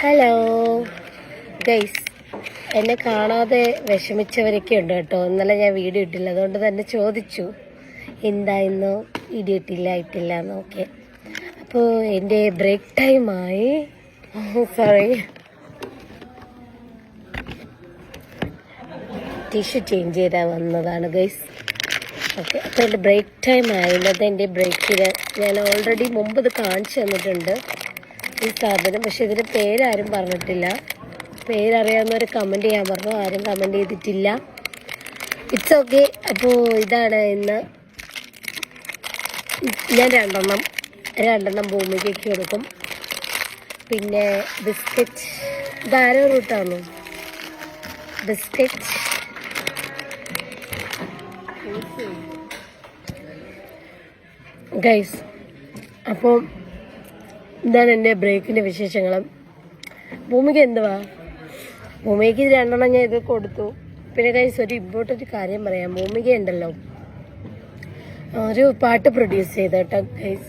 Hello guys എന്നെ കാണാതെ വിഷമിച്ചവരൊക്കെ ഉണ്ട് കേട്ടോ. ഇന്നലെ ഞാൻ വീഡിയോ ഇട്ടില്ല. അതുകൊണ്ട് തന്നെ ചോദിച്ചു എന്തായിരുന്നു വീഡിയോ ഇട്ടില്ല ഇട്ടില്ല എന്നൊക്കെ. അപ്പോൾ എന്റെ ബ്രേക്ക് ടൈമായി സോറി ടിഷ്യൂ ചേഞ്ച് ചെയ്താൽ വന്നതാണ് ഗൈസ് ഓക്കെ അപ്പോൾ എന്റെ ബ്രേക്ക് ടൈം ആയിരുന്നത് എന്റെ ബ്രേക്കിൽ ഞാൻ ഓൾറെഡി മുമ്പ് ഇത് കാണിച്ചു തന്നിട്ടുണ്ട്. ഈ സ്ഥാപനം പക്ഷെ ഇതിന്റെ പേരാരും പറഞ്ഞിട്ടില്ല. പേരറിയാവുന്നവർ കമന്റ് ചെയ്യാൻ പറഞ്ഞു. ആരും കമന്റ് ചെയ്തിട്ടില്ല. ഇറ്റ്സ് ഓക്കെ അപ്പോൾ ഇതാണ് ഇന്ന്. ഞാൻ രണ്ടെണ്ണം രണ്ടെണ്ണം ഭൂമിക്കേക്ക് കൊടുക്കും. പിന്നെ ബിസ്ക്കറ്റ് ധാരോ റൂട്ടാണ് ബിസ്ക്കറ്റ് ഗൈസ് അപ്പോൾ ഇതാണ് എന്റെ ബ്രേക്കിന്റെ വിശേഷങ്ങളും? ഭൂമിക്ക് എന്തുവാ? ഭൂമിക്ക് രണ്ടെണ്ണം ഞാൻ ഇത് കൊടുത്തു. പിന്നെ കഴിച്ച് ഒരു ഇമ്പോർട്ടന്റ് കാര്യം പറയാം. ഭൂമിക ഉണ്ടല്ലോ. ഒരു പാട്ട് പ്രൊഡ്യൂസ് ചെയ്ത കേട്ടോ ഗൈസ്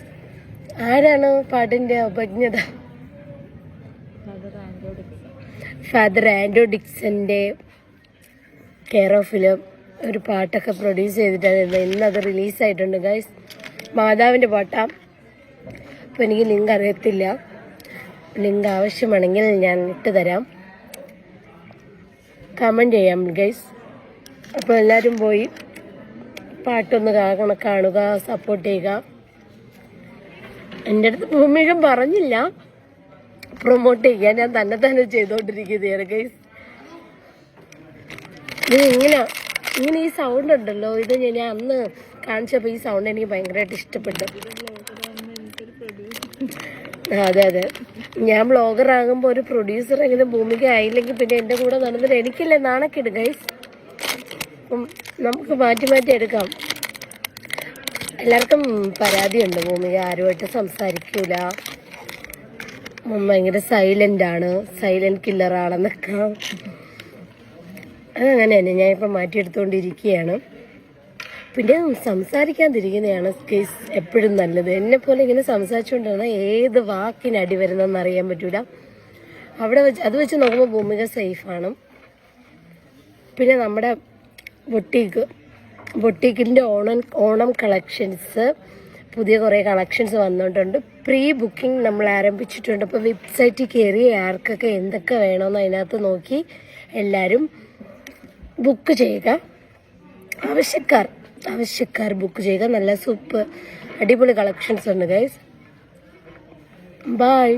ആരാണ് പാട്ടിന്റെ അപജ്ഞത ഫാദർ ആൻഡോ ഡിക്സന്റെ കെയർ ഓഫിൽ ഒരു പാട്ടൊക്കെ പ്രൊഡ്യൂസ് ചെയ്തിട്ടായിരുന്നു ഇന്ന് അത് റിലീസായിട്ടുണ്ട് ഗൈസ് മാതാവിന്റെ പാട്ടാ. അപ്പോൾ എനിക്ക് ലിങ്ക് അറിയത്തില്ല. ലിങ്ക് ആവശ്യമാണെങ്കിൽ ഞാൻ ഇട്ട് തരാം. കമന്റ് ചെയ്യാം ഗൈസ് അപ്പോൾ എല്ലാവരും പോയി പാട്ടൊന്ന് കാണ കാണുക സപ്പോർട്ട് ചെയ്യുക. എന്റെ അടുത്ത് ഭൂമികം പറഞ്ഞില്ല. പ്രൊമോട്ട് ചെയ്യാൻ ഞാൻ തന്നെ തന്നെ ചെയ്തുകൊണ്ടിരിക്കുകയാണ് ഗൈസ് ഇങ്ങനെ ഇങ്ങനെ ഈ സൗണ്ട് ഉണ്ടല്ലോ. ഇത് ഞാൻ അന്ന് കാണിച്ചപ്പോൾ ഈ സൗണ്ട് എനിക്ക് ഭയങ്കരമായിട്ട് ഇഷ്ടപ്പെട്ടു. അതെ അതെ. ഞാൻ ബ്ലോഗർ ആകുമ്പോ ഒരു പ്രൊഡ്യൂസർ എങ്ങനെ ഭൂമിക ആയില്ലെങ്കിൽ പിന്നെ എന്റെ കൂടെ നടന്നിട്ട് എനിക്കില്ലേ നാണക്കിട് ഗൈസ് നമുക്ക് മാറ്റി മാറ്റി എടുക്കാം. എല്ലാവർക്കും പരാതിയുണ്ട് ഭൂമിക ആരുമായിട്ട് സംസാരിക്കൂല. ഭയങ്കര സൈലന്റ് ആണ്. സൈലന്റ് കില്ലർ ആണെന്നൊക്കെ. അതങ്ങനെ തന്നെ മാറ്റി മാറ്റിയെടുത്തുകൊണ്ടിരിക്കുകയാണ് പിന്നെ സംസാരിക്കാതിരിക്കുന്നതാണ് കേസ് എപ്പോഴും നല്ലത്. പോലെ ഇങ്ങനെ സംസാരിച്ചുകൊണ്ടാണ് ഏത് വാക്കിന് അടി വരുന്നതെന്ന് അറിയാൻ പറ്റൂല. അവിടെ വെച്ച് അത് വെച്ച് നോക്കുമ്പോൾ ഭൂമിക സേഫാണ് പിന്നെ നമ്മുടെ ബൊട്ടീക്ക് ബൊട്ടീക്കിന്റെ ഓണം ഓണം കളക്ഷൻസ് പുതിയ കുറേ കളക്ഷൻസ് വന്നിട്ടുണ്ട് പ്രീ ബുക്കിംഗ് നമ്മൾ ആരംഭിച്ചിട്ടുണ്ട്. അപ്പോൾ വെബ്സൈറ്റിൽ കയറി ആർക്കൊക്കെ എന്തൊക്കെ വേണമെന്ന് അതിനകത്ത് നോക്കി എല്ലാവരും ബുക്ക് ചെയ്യുക. ആവശ്യക്കാർ ആവശ്യക്കാർ ബുക്ക് ചെയ്യുക. നല്ല സൂപ്പർ അടിപൊളി കളക്ഷൻസ് ഉണ്ട് ഗൈസ് ബൈ